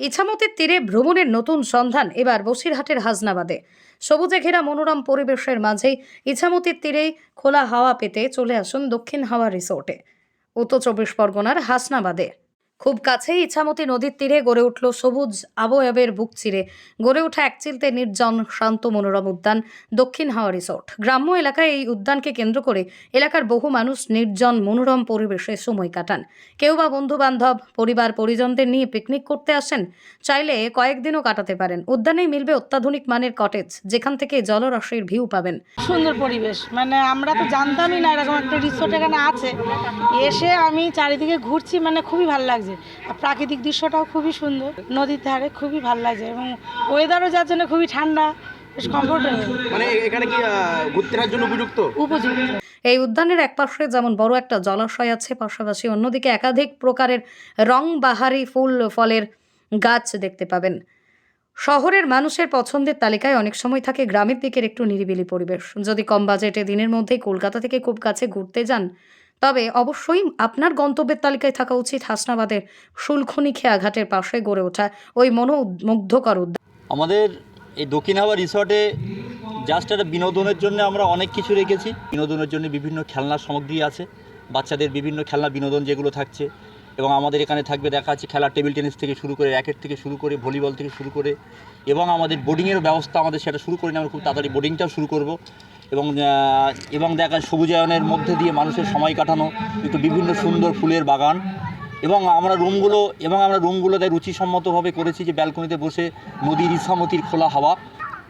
ইছামতির তীরে ভ্রমণের নতুন সন্ধান, এবার বসিরহাটের হাজনাবাদে সবুজে ঘেরা মনোরম পরিবেশের মাঝেই ইছামতির তীরেই খোলা হাওয়া পেতে চলে আসুন দক্ষিণ হাওয়া রিসোর্টে। উত্তর চব্বিশ পরগনার হাসনাবাদে। খুব কাছেই ইছামতি নদীর তীরে গড়ে উঠল সবুজ আবয়বের বুক চিরে। গড়ে ওঠা একচিলতে নির্জন, শান্ত, মনোরম উদ্যান, দক্ষিণ হাওয়া রিসোর্ট। গ্রাম্য এলাকায় এই উদ্যানকে কেন্দ্র করে এলাকার বহু মানুষ নির্জন, মনোরম পরিবেশে সময় কাটান। কেউ বা বন্ধু বান্ধব পরিবার, পরিজনদের নিয়ে পিকনিক করতে আসেন, চাইলে কয়েকদিনও কাটাতে পারেন। উদ্যানেই মিলবে অত্যাধুনিক মানের কটেজ যেখান থেকে জলরাশির ভিউ পাবেন। সুন্দর পরিবেশ। মানে আমরা তো জানতামই না এরকম একটা রিসোর্ট এখানে আছে। এসে আমি চারিদিকে ঘুরছি মানে খুবই ভালো লাগছে। আর প্রাকৃতিক দৃশ্যটাও খুবই সুন্দর। নদীর ধারে খুবই ভালো লাগছে এবং ওয়েদারও যার জন্য খুবই ঠান্ডা বেশ কমফোর্টেবল মানে এখানে কি ঘুরতে জন্য উপযুক্ত? উপযুক্ত। এই উদ্যানের একপাশে যেমন বড় একটা জলাশয় আছে পাশাপাশি অন্যদিকে একাধিক প্রকারের রং বাহারি ফুল ফলের গাছ দেখতে পাবেন। শহরের মানুষের পছন্দের তালিকায় অনেক সময় থাকে গ্রামের দিকের একটু নিরিবিলি পরিবেশ। যদি কম বাজেটে দিনের মধ্যেই কলকাতা থেকে খুব কাছে ঘুরতে যান তবে অবশ্যই আপনার গন্তব্যের তালিকায় থাকা উচিত হাসনাবাদের শুলখনি খেয়া ঘাটের পাশে গড়ে ওঠা ওই মনোমুগ্ধকর উদ্যান। আমাদের এই দক্ষিণ হাওয়া রিসর্টে জাস্ট একটা বিনোদনের জন্য আমরা অনেক কিছু রেখেছি। বিনোদনের জন্য বিভিন্ন খেলনার সামগ্রী আছে, বাচ্চাদের বিভিন্ন খেলনা বিনোদন যেগুলো থাকছে এবং আমাদের এখানে থাকবে দেখা যাচ্ছে খেলার টেবিল টেনিস থেকে শুরু করে র্যাকেট থেকে শুরু করে ভলিবল থেকে শুরু করে এবং আমাদের বোর্ডিংয়ের ব্যবস্থা আমাদের সেটা শুরু করে আমরা খুব তাড়াতাড়ি বোর্ডিংটাও শুরু করব। এবং এবং দেখা সবুজায়নের মধ্যে দিয়ে মানুষের সময় কাটানো, একটু বিভিন্ন সুন্দর ফুলের বাগান। এবং আমরা রুমগুলো, এবং আমরা রুমগুলো রুমগুলোতে রুচিসম্মতভাবে করেছি যে ব্যালকনিতে বসে নদীর ইসামতির খোলা হাওয়া।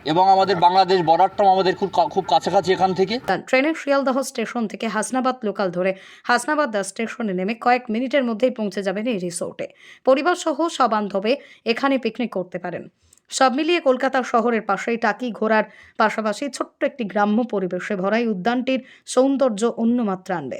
এবং আমাদের বাংলাদেশ বর্ডারটাও আমাদের খুব খুব কাছাকাছি এখান থেকে। ট্রেনের শিয়ালদহ স্টেশন থেকে হাসনাবাদ লোকাল ধরে হাসনাবাদ স্টেশনে নেমে কয়েক মিনিটের মধ্যেই পৌঁছে যাবেন এই রিসোর্টে। পরিবার সহ সবান্ধবে এখানে পিকনিক করতে পারেন। সব মিলিয়ে কলকাতা শহরের পাশেই টাকি ঘোরার পাশাপাশি ছোট্ট একটি গ্রাম্য পরিবেশে ভরাই উদ্যানটির সৌন্দর্য অন্য মাত্রা আনবে।